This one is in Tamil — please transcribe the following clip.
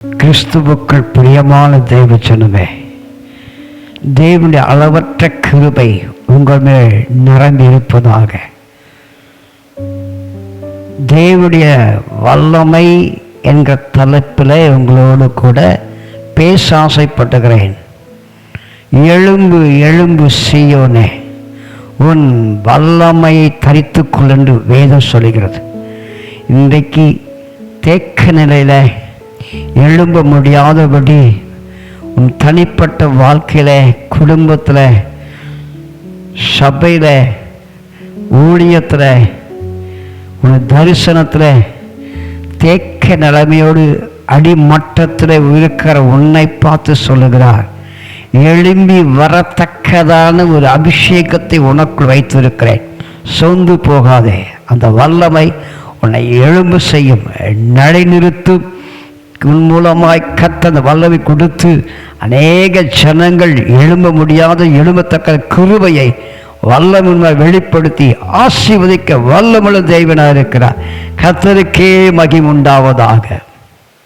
கிறிஸ்துவுக்குள் பிரியமான தெய்வ ஜனமே தேவனுடைய அளவற்ற கிருபை உங்கள் மேல் நிரம்பி இருப்பதாக. தேவனுடைய வல்லமை என்ற தலைப்பில் உங்களோடு கூட பேச ஆசைப்பட்டுகிறேன் எழும்பு எழும்பு செய்யோனே உன் வல்லமையை தரித்து கொள்ளென்று வேதம் சொல்கிறது இன்றைக்கு தேக்க நிலையில் எழும்ப முடியாதபடி உன் தனிப்பட்ட வாழ்க்கையில் குடும்பத்தில் சபையில் ஊழியத்தில் உன் தரிசனத்தில் தேக்க நிலைமையோடு அடிமட்டத்தில் இருக்கிற உன்னை பார்த்து சொல்லுகிறார். எழும்பி வரத்தக்கதான ஒரு அபிஷேகத்தை உனக்குள் வைத்திருக்கிறேன். சொந்து போகாதே. அந்த வல்லமை உன்னை எழும்பு செய்யும். நடைநிறுத்தும். உன் மூலமாய் கத்த அந்த வல்லமை கொடுத்து அநேக ஜனங்கள் எழும்ப முடியாத எழும்பத்தக்க கிருபையை வல்லமுன்மை வெளிப்படுத்தி ஆசீர்வதிக்க வல்லமுள்ள தெய்வனாக இருக்கிறார் கத்தருக்கே மகிமுண்டாவதாக